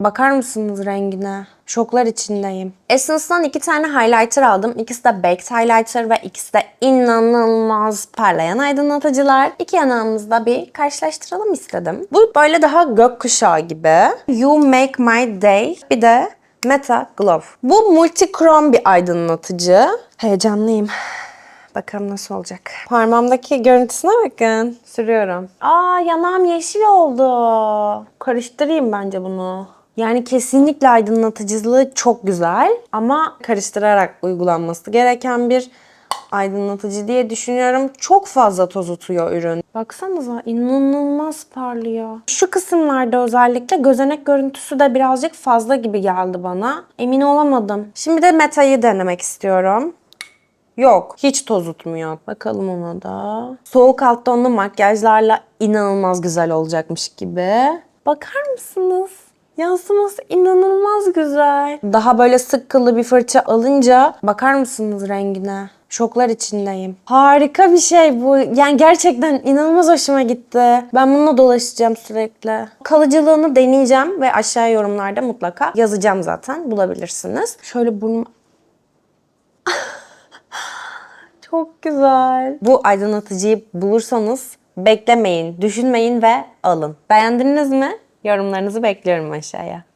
Bakar mısınız rengine? Şoklar içindeyim. Essence'dan iki tane highlighter aldım. İkisi de Baked Highlighter ve ikisi de inanılmaz parlayan aydınlatıcılar. İki yanağımızda bir karşılaştıralım istedim. Bu böyle daha gökkuşağı gibi. You Make My Day. Bir de Meta Glow. Bu multikrom bir aydınlatıcı. Heyecanlıyım. Bakalım nasıl olacak. Parmağımdaki görüntüsüne bakın. Sürüyorum. Aa yanağım yeşil oldu. Karıştırayım bence bunu. Yani kesinlikle aydınlatıcılığı çok güzel ama karıştırarak uygulanması gereken bir aydınlatıcı diye düşünüyorum. Çok fazla toz tutuyor ürün. Baksanıza inanılmaz parlıyor. Şu kısımlarda özellikle gözenek görüntüsü de birazcık fazla gibi geldi bana. Emin olamadım. Şimdi de metayı denemek istiyorum. Yok. Hiç toz tutmuyor. Bakalım ona da. Soğuk alt tonlu makyajlarla inanılmaz güzel olacakmış gibi. Bakar mısınız? Yansıması inanılmaz güzel. Daha böyle sık kıllı bir fırça alınca bakar mısınız rengine? Şoklar içindeyim. Harika bir şey bu. Yani gerçekten inanılmaz hoşuma gitti. Ben bununla dolaşacağım sürekli. Kalıcılığını deneyeceğim ve aşağı yorumlarda mutlaka yazacağım zaten. Bulabilirsiniz. Şöyle burnum Çok güzel. Bu aydınlatıcıyı bulursanız beklemeyin, düşünmeyin ve alın. Beğendiniz mi? Yorumlarınızı bekliyorum aşağıya.